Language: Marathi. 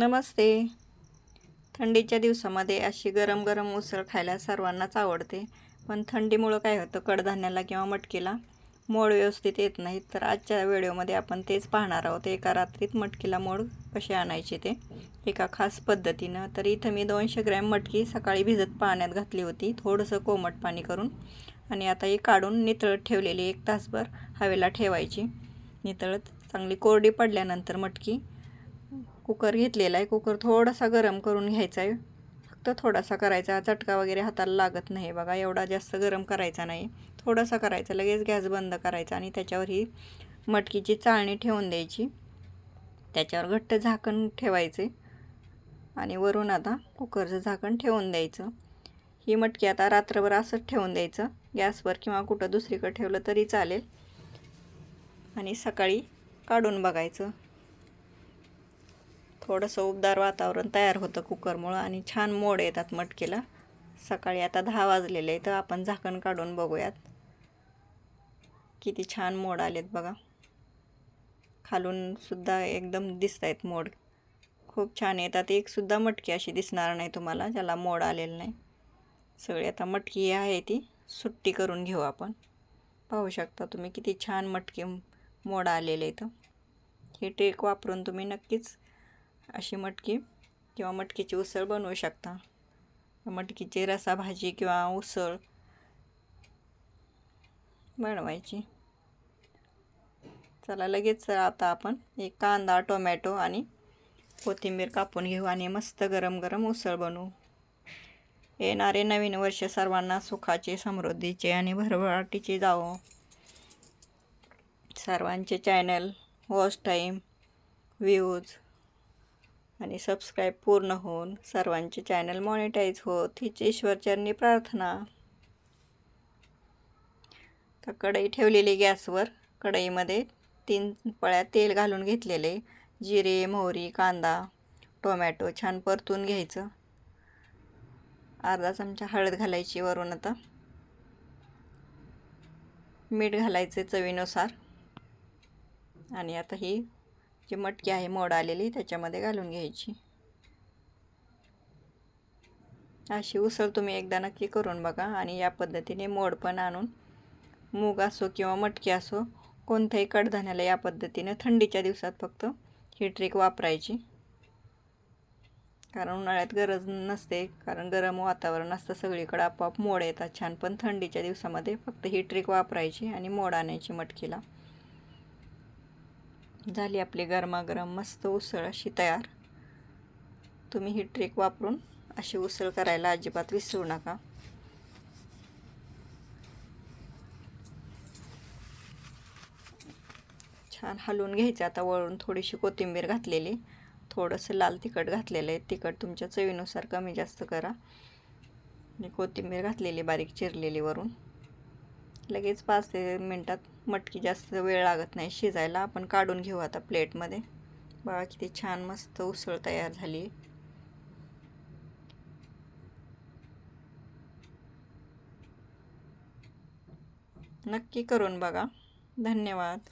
नमस्ते. थंडीच्या दिवसामध्ये अशी गरम गरम उसळ खायला सर्वांनाच आवडते. पण थंडीमुळं काय होतं? कडधान्याला किंवा मटकीला मोड व्यवस्थित येत नाहीत तर आजच्या व्हिडिओमध्ये आपण तेच पाहणार आहोत. एका रात्रीत मटकीला मोड कसे आणायचे ते? एका खास पद्धतीनं. तर इथं मी दोनशे ग्रॅम मटकी सकाळी भिजत पाण्यात घातली होती. थोडंसं कोमट पाणी करून. आणि आता ही काढून नितळत ठेवलेली एक तासभर हवेला ठेवायची. नितळत चांगली कोरडी पडल्यानंतर मटकी कुकर घेतलेला आहे. कुकर थोडासा गरम करून घ्यायचा आहे. फक्त थोडासा करायचा. चटका वगैरे हाताला लागत नाही बघा. एवढा जास्त गरम करायचा नाही. थोडासा करायचा. लगेच गॅस बंद करायचा आणि त्याच्यावर ही मटकीची चाळणी ठेवून द्यायची. त्याच्यावर घट्ट झाकण ठेवायचे. आणि वरून आता कुकरचं झाकण ठेवून द्यायचं. ही मटकी आता रात्रभर असंच ठेवून द्यायचं. गॅसवर किंवा कुठं दुसरीकडे ठेवलं तरी चालेल. आणि सकाळी काढून बघायचं. थोडंसं उबदार वातावरण तयार होतं कुकरमुळं आणि छान मोड येतात मटकीला. सकाळी आता दहा वाजलेले तर आपण झाकण काढून बघूयात. किती छान मोड आलेत बघा. खालून सुद्धा एकदम दिसत आहेत मोड. खूप छान येतात. एकसुद्धा मटकी अशी दिसणार नाही तुम्हाला ज्याला मोड आलेलं नाही. सगळी आता मटकी आहे ती सुट्टी करून घेऊ आपण. पाहू शकता तुम्ही किती छान मटकी मोड आलेले इथं हे टेक वापरून तुम्ही नक्कीच अशी मटकी किंवा मटकीची उसळ बनवू शकता. मटकीची रसा भाजी किंवा उसळ बनवायची. चला लगेच आता आपण एक कांदा टोमॅटो आणि कोथिंबीर कापून घेऊ आणि मस्त गरम गरम उसळ बनवू. येणारे नवीन वर्ष सर्वांना सुखाचे समृद्धीचे आणि भरभराटीचे जावो. सर्वांचे चॅनल वॉच टाईम व्ह्यूज आणि सबस्क्राईब पूर्ण होऊन सर्वांचे चॅनल मॉनिटाईज होत हीच ईश्वरचरणी प्रार्थना. तर कढई ठेवलेली गॅसवर. कढईमध्ये तीन पळ्या तेल घालून घेतलेले. जिरे मोहरी कांदा टोमॅटो छान परतून घ्यायचं. अर्धा चमचा हळद घालायची वरून आता. मीठ घालायचे चवीनुसार. आणि आता ही जी मटकी आहे मोड आलेली त्याच्यामध्ये घालून घ्यायची. अशी उसळ तुम्ही एकदा नक्की करून बघा आणि या पद्धतीने मोड पण आणून मूग असो किंवा मटकी असो कोणत्याही कडधान्याला या पद्धतीने थंडीच्या दिवसात फक्त ही ट्रिक वापरायची. कारण उन्हाळ्यात गरज नसते कारण गरम वातावरण असतं सगळीकडे आपोआप मोड येतात. छान पण थंडीच्या दिवसामध्ये फक्त ही ट्रिक वापरायची आणि मोड आणायची मटकीला. झाली आपली गरमागरम मस्त उसळ अशी तयार. तुम्ही ही ट्रिक वापरून अशी उसळ करायला अजिबात विसरू नका. छान हलवून घ्यायचं. आता वळून थोडीशी कोथिंबीर घातलेली. थोडंसं लाल तिखट घातलेलं आहे. तिखट तुमच्या चवीनुसार कमी जास्त करा. मी कोथिंबीर घातलेली बारीक चिरलेली वरून. लगेच पाच ते मिनटात मटकी जास्त वेळ लागत नाही शिजायला. आपण काढून घेऊ आता प्लेटमध्ये. बघा किती छान मस्त उसळ तयार झाली. नक्की करून बघा. धन्यवाद.